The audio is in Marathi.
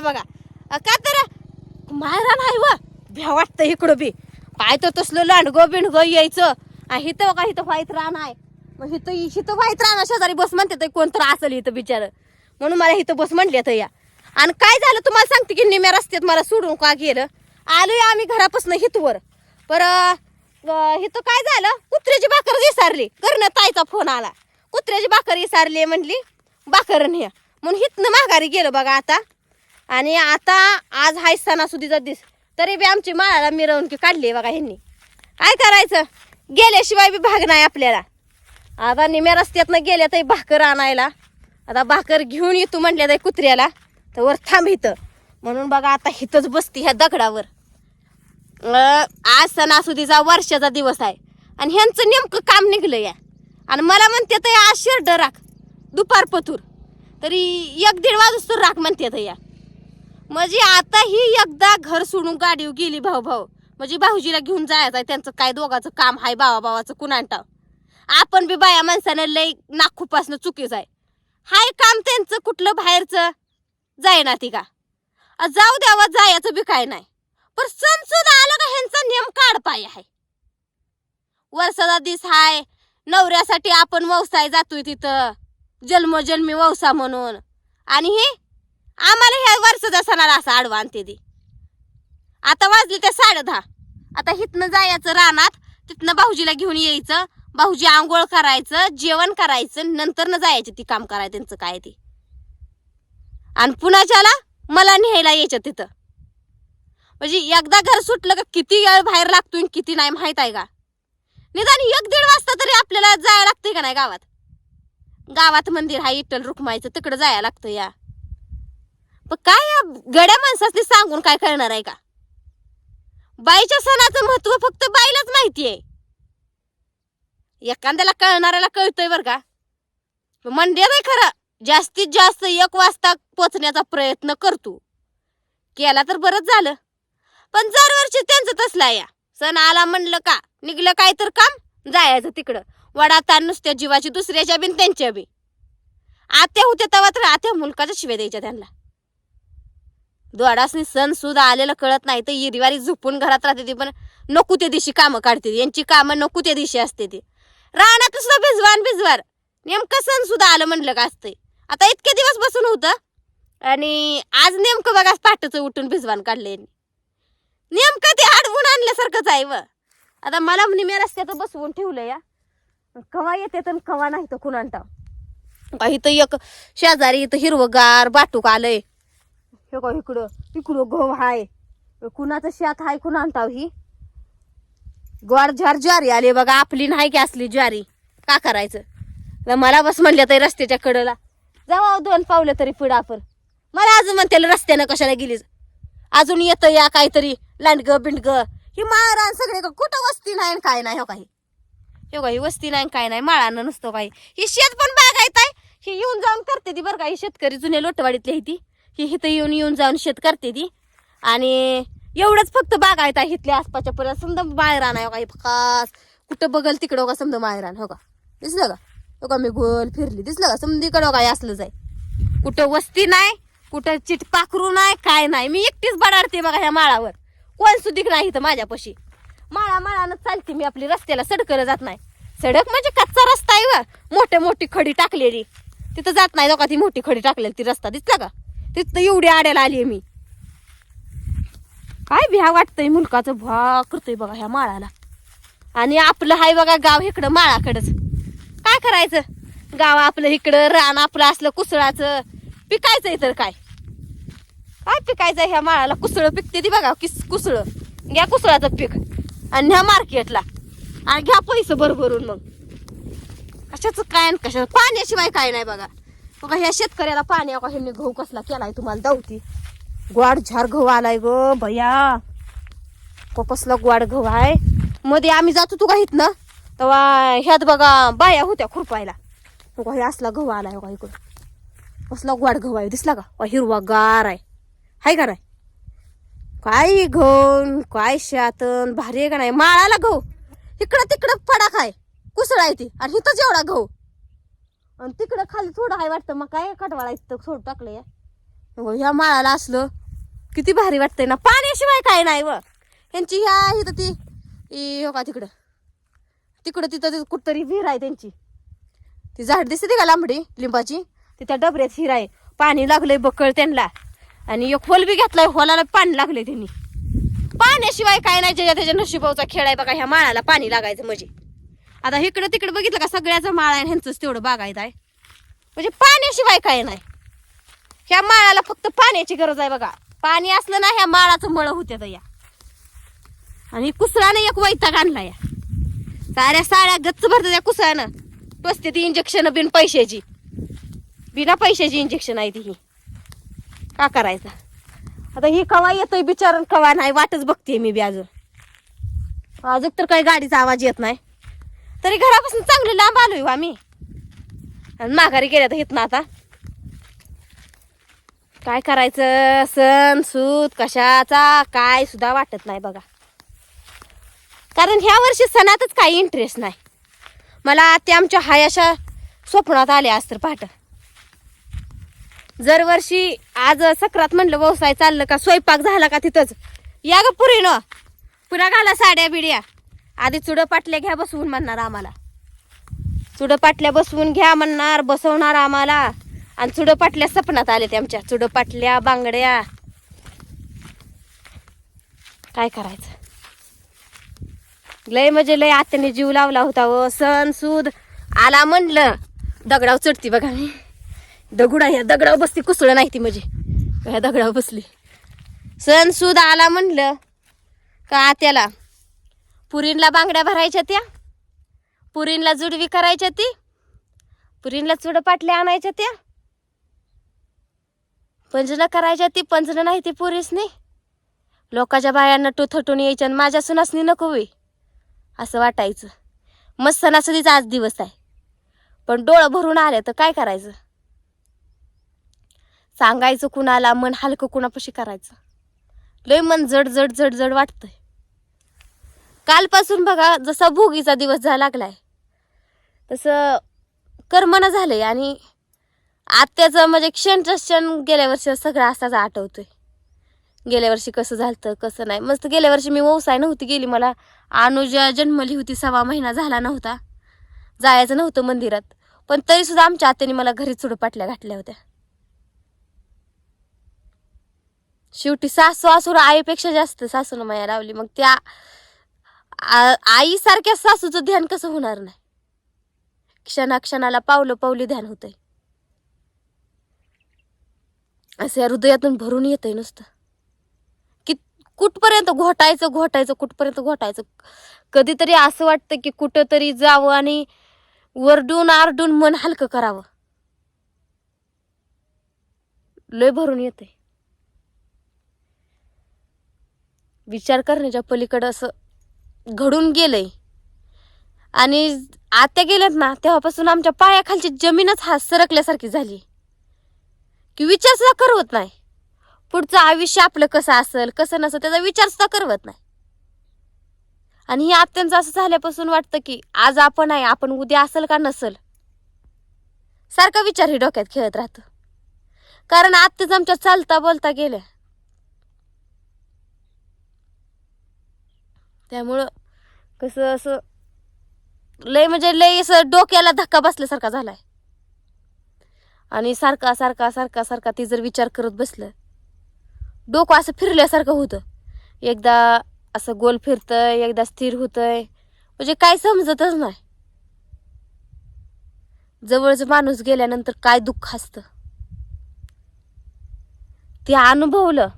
आला बघा. का तर? मायरा नाही व. भ्या वाटतं इकडं बी. पाय तर तसलं लांडगो बिंडगो यायचं. आणि हिथं बघा हिथं व्हायत रान आहे. मग हिथं हिथं व्हायत रान शेजारी बस म्हणते तर कोणतं असेल इथं बिचार. म्हणून मला इथं बस म्हणले तर या. आणि काय झालं तुम्हाला सांगते की निम्या रस्त्यात मला सोडून का गेलं? आलोय आम्ही घरापासून हितवर. पर हिथं काय झालं? कुत्र्याची भाकर विसारली. करणं ताईचा फोन आला. कुत्र्याची भाकर विसारली म्हणली. भाकर न्या. म्हणून हिथनं माघारी गेलं बघा आता. आणि आता आज हाय सणासुदीचा दिस तरी बी आमची माळाला मिरवणुकी काढली बघा ह्यांनी. काय करायचं? गेल्याशिवाय बी भाग नाही आपल्याला. आता निम्या रस्त्यातनं गेल्या तरी भाकर आणायला. आता भाकर घेऊन येतो म्हटल्या ताई कुत्र्याला. तर वर थांब इथं. म्हणून बघा आता हिथंच बसती ह्या दगडावर. आज सणासुदीचा वर्षाचा दिवस आहे. आणि ह्यांचं नेमकं काम निघलं या. आणि मला म्हणते तर आज शिरड राख. दुपार पतूर तरी एक दीड वाजूस तर राख म्हणते तर या. म्हणजे आता ही एकदा घर सोडून गाडीवर गेली भाऊ भाऊ म्हणजे भाऊजीला घेऊन जायचं आहे त्यांचं काय दोघाचं काम आहे भावा भावाचं कुणांटाव आपण बी बाया माणसानं लई नाखूपासनं चुकीच आहे. हाय काम त्यांचं कुठलं बाहेरचं? जायना ती का? जाऊ द्यावा जायचं बी काय नाही. पण सण सुद्धा आलं का ह्यांचा नियम काढ पाय आहे? वर्षाचा दिस हाय नवऱ्यासाठी आपण व्यवसाय जातोय तिथं. जन्मजन्मी व्यवसा म्हणून. आणि हे आम्हाला ह्या वर्षाचा सणाला असं आडवा आणते ती. आता वाजले ते साडे दहा आता हिथनं जायचं रानात तिथनं भाऊजीला घेऊन यायचं भाऊजी आंघोळ करायचं जेवण करायचं नंतर न जायचं ती काम करायचं त्यांचं काय ते. आणि पुण्याच्याला मला न्यायला यायचं तिथं. म्हणजे एकदा घर सुटलं का किती वेळ बाहेर लागतो किती नाही माहीत आहे का? निदान एक दीड वाजता तरी आपल्याला जायला लागतंय का नाही गावात? गावात मंदिर आहे इट्टल रुखमायचं तिकडं जायला लागतं या. पण काय या गड्या माणसाने सांगून काय करणार आहे का? बाईच्या सणाचं महत्त्व फक्त बाईलाच माहिती आहे एखाद्याला कळणाऱ्याला कळतोय बरं का. म्हणजे नाही खरं जास्तीत जास्त एक वाजता पोचण्याचा प्रयत्न करतो केला तर बरंच झालं. पण दरवर्षी त्यांचं तसलं या. सण आला म्हणलं का निघलं काय तर काम जायचं तिकडं. वडा ताण नुसत्या जीवाची दुसऱ्याच्या बिन त्यांच्या बी. आत्या होत्या तेव्हा तर आत्या मुलकाच्या शिव्या द्यायच्या त्यांना. दोडासनी सण सुद्धा आलेलं कळत नाही तर इरिवारी झोपून घरात राहते ती पण नको त्या दिवशी कामं काढते यांची कामं नको त्या दिवशी असते ती. रानात सुद्धा भिजवान भिजवार. नेमकं सण सुद्धा आलं म्हणलं का असतंय? आता इतके दिवस बसून होतं. आणि आज नेमकं बघा पाठचं उठून भिजवान काढले नेमकं ते अडवून आणल्यासारखंच आहे व. आता मला निम्या रस्त्यात बसवून ठेवलं या कवा येते तर कवा नाही तर कुणांटा का इथं एक शेजारी इथं हिरवगार बाटूक आलंय. हे गो इकडं इकडं गहू हाय. कुणाचं शेत हाय आणताव हो ही ग्वार झार ज्वारी आली बघा आपली नाही की असली ज्वारी. का करायचं? मला बस म्हणल्या तरी रस्त्याच्या कडला. जावा दोन पावलं तरी पुढं आपण. मला अजून म्हणते रस्त्यानं कशाला गेलीच अजून येतं या काहीतरी लांडग बिंडग. ही माळरान सगळे कुठं वस्ती नाही काय नाही हो काही हे? काही वस्ती नाही काय नाही माळानं नसतो काही ही शेत पण बागायत आहे. ही येऊन जाऊन करते ती बरं का. ही शेतकरी जुन्या लोटवाडीतली आहे ती. की इथं येऊन येऊन जाऊन शेत करते ती. आणि एवढंच फक्त बागायत आहे इथल्या आसपासच्या पर्यंत समजा माळरान आहे का? काही खास कुठं बघल तिकडं का समजा माळरान हो का? दिसलं का? हो का? मी गोल फिरली. दिसलं का? समजा इकडं काय असलंच आहे कुठं वस्ती नाही कुठं चिट पाखरू नाही काय नाही. मी एकटीच बडाडते बघा ह्या माळावर. कोण सुधीक नाही इथं माझ्यापाशी. माळा माळानं चालते मी आपली रस्त्याला सडकलं जात नाही. सडक म्हणजे कच्चा रस्ता आहे व. मोठ्या मोठी खडी टाकलेली. तिथं जात नाही का ती मोठी खडी टाकलेली ती रस्ता. दिसला का? तिथं एवढी आड्याला आली मी. काय भ्या वाटतंय मुलकाचं? भा करतोय बघा ह्या माळाला. आणि आपलं हाय बघा गाव इकडं माळाकडंच. काय करायचं? गाव आपलं इकडं रान आपलं असलं कुसळाचं. पिकायचंय तर काय? काय पिकायचं ह्या माळाला? कुसळ पिकते ती बघा किस कुसळ. घ्या कुसळाचं पीक. आणि ह्या मार्केटला. आणि घ्या पैसे भरभरून मग. कशाचं काय आणि कशाचं? पाण्याशिवाय काय नाही बघा. बघा ह्या शेतकऱ्याला पाणी का ह्यांनी गहू कसला केलाय तुम्हाला दावती? ग्वाड झार गहू आलाय ग भया. कसला ग्वाड गहू आहे? मध्ये आम्ही जातो तू का ना तेव्हा ह्यात बघा बाया होत्या खुरपायला. हे असला गहू आलाय का इकडं. कसला गोड गहू आहे दिसला का? हिरवा गार आहे. हाय का नाही? काय घन काय शातन भारी आहे का नाही? माळाला गहू. इकडं तिकडं फडाक आहे. कुसळ आहे ती. आणि इथंच एवढा गहू. आणि तिकडं खाली थोडं आहे वाटतं. मग काय कटवाळा इथं सोडून टाकलं या अगं, ह्या माळाला असलं किती भारी वाटतंय ना. पाण्याशिवाय काय नाही व. ह्यांची ह्या इथं ती हो का तिकडं? तिकडं तिथं तिथं कुठतरी विहीर आहे त्यांची. ती झाड दिसते का लांबडी लिंबाची? ती त्या डबऱ्यात हिर आहे. पाणी लागलंय बकळ त्यांना. आणि एक होल बी घेतलाय होलाला पाणी लागलंय त्यांनी. पाण्याशिवाय काय नाही ज्याच्या त्याच्या नशिबाचा खेळ आहे बघा ह्या माळाला पाणी लागायचं म्हणजे. आता इकडं तिकडं बघितलं का सगळ्याचं माळ आहे ह्यांचंच तेवढं बागायत आहे. म्हणजे पाण्याशिवाय काय नाही. ह्या माळाला फक्त पाण्याची गरज आहे बघा. पाणी असलं ना ह्या माळाचं मळ होत्या या आणि कुसळानं एक वैताग आणला या. साऱ्या साड्या गच्च भरतात त्या कुसळानं. बसते ती इंजेक्शन बिन पैशाची. बिना पैशाची इंजेक्शन आहे ती ही. का करायचं? आता ही कवा येतोय बिचार कवा नाही वाटच बघते मी बी अजून. अजून तर काही गाडीचा आवाज येत नाही. तरी घरापासून चांगले लांब आलोय आम्ही आणि माघारी गेल्या तर इथनं ना आता. काय करायचं? सण सूत कशाचा? काय सुद्धा वाटत नाही बघा. कारण ह्या वर्षी सणातच काही इंटरेस्ट नाही. मला ते आमच्या हायाशा स्वप्नात आले आज तर जर दरवर्षी आज सक्रात म्हणलं व्यवसाय चाललं का? स्वयंपाक झाला का तिथंच? या ग पुरी न पुन्हा घाला साड्या बिड्या आधी चुडं पाटल्या घ्या बसवून म्हणणार आम्हाला. चुडं पाटल्या बसवून घ्या म्हणणार बसवणार आम्हाला. आणि चुडं पाटल्या सपनात आले ते आमच्या. चुडं पाटल्या बांगड्या. काय करायचं? लय म्हणजे लय आत्याने जीव लावला होता व. सण सूद आला म्हणलं. दगडाव चढती बघा मी. दगडा ह्या दगडाव बसती कुसळ नाही ती म्हणजे. ह्या दगडाव बसली. सण सूद आला म्हणलं का आत्याला? पुरींला बांगड्या भरायच्या त्या? पुरींला जुडवी करायच्या ती? पुरींला चुड पाटल्या आणायच्या त्या? पंजनं करायच्या ती पंजनं नाही ती पुरीच नाही लोकांच्या बायांना टुथटून यायच्या आणि माझ्या सुनासनी नको होई. असं वाटायचं. मस्त सणासुदीचा आज दिवस आहे. पण डोळं भरून आले तर काय करायचं? सांगायचं कुणाला मन हलकं कुणापाशी करायचं? लय मन जड जड जड जड वाटतंय. कालपासून बघा जसा भोगीचा दिवस जा लागलाय तसं कर्मना झालंय आणि आत्याचं म्हणजे क्षण क्षण गेल्या वर्षी सगळं असाच आठवतोय. गेल्या वर्षी कसं झालं कसं नाही. मस्त गेल्या वर्षी मी व्यवसाय नव्हती गेली मला अनुजा जन्मली होती सव्वा महिना झाला नव्हता. जायचं नव्हतं मंदिरात पण तरी सुद्धा आमच्या आत्याने मला घरी चुडपाटल्या घातल्या होत्या. शेवटी सासू आसूर आईपेक्षा जास्त सासून माया लावली. मग त्या आई सारख्या सासूचं ध्यान कसं होणार नाही? क्षणाक्षणाला पावलं पावली ध्यान होतंय. असं या हृदयातून भरून येतंय नुसतं. कि कुठपर्यंत घोटायचं घोटायचं कुठपर्यंत घोटायचं? कधीतरी असं वाटतं की कुठं तरी जावं आणि वरडून आरडून मन हलकं करावं. लय भरून येते विचार करण्याच्या पलीकडं असं घडून गेलंय. आणि आत्या गेल्यात ना तेव्हापासून आमच्या पायाखालची जमीनच हा सरकल्यासारखी झाली. की विचार सुद्धा करवत नाही. पुढचं आयुष्य आपलं कसं असेल कसं नसेल त्याचा विचार सुद्धा करवत नाही. आणि ही आत्यांचं असं झाल्यापासून वाटतं की आज आपण आहे आपण उद्या असेल का नसेल? सारखा विचार हे डोक्यात खेळत राहतो. कारण आत्याच आमच्या चालता बोलता गेल्या. त्यामुळं कसं असं लय म्हणजे लय असं डोक्याला धक्का बसल्यासारखा झालाय. आणि सारखा सारखा सारखा सारखा ती जर विचार करत बसलं डोकं असं फिरल्यासारखं होतं. एकदा असं गोल फिरतंय एकदा स्थिर होतंय. म्हणजे काय समजतच नाही. जवळच माणूस गेल्यानंतर काय दुःख असतं? ते अनुभवलं.